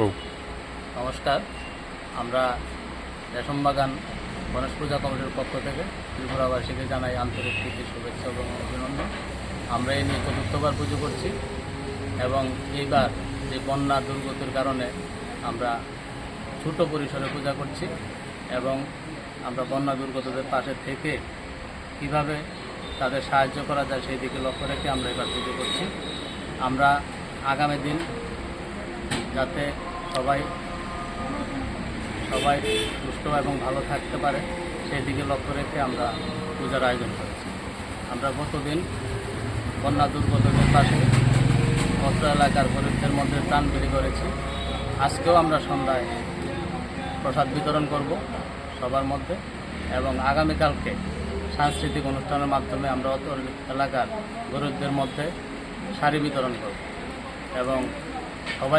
নমস্কার, আমরা রেশম বাগান গণেশ পূজা কমিটির পক্ষ থেকে ত্রিপুরাবাসীকে জানাই আন্তরিক প্রীতি, শুভেচ্ছা এবং অভিনন্দন। আমরা এই নিয়ে চতুর্থবার পুজো করছি এবং এইবার যে বন্যা দুর্গতির কারণে আমরা ছোট পরিসরে পূজা করছি এবং আমরা বন্যা দুর্গতদের পাশে থেকে কীভাবে তাদের সাহায্য করা যায় সেই দিকে লক্ষ্য রেখে আমরা এবার পুজো করছি। আমরা আগামী দিন যাতে সবাই সবাই সুস্থ এবং ভালো থাকতে পারে, সেই দিকে লক্ষ্য রেখে আমরা পূজার আয়োজন করেছি। আমরা গতদিন বন্যা দুর্গতদের পাশে অত্র এলাকার গরিবদের মধ্যে ত্রাণ বিলি করেছি। আজকেও আমরা সন্ধ্যায় প্রসাদ বিতরণ করব সবার মধ্যে এবং আগামীকালকে সাংস্কৃতিক অনুষ্ঠানের মাধ্যমে আমরা অত এলাকার গরিবদের মধ্যে শাড়ি বিতরণ করব এবং সবাই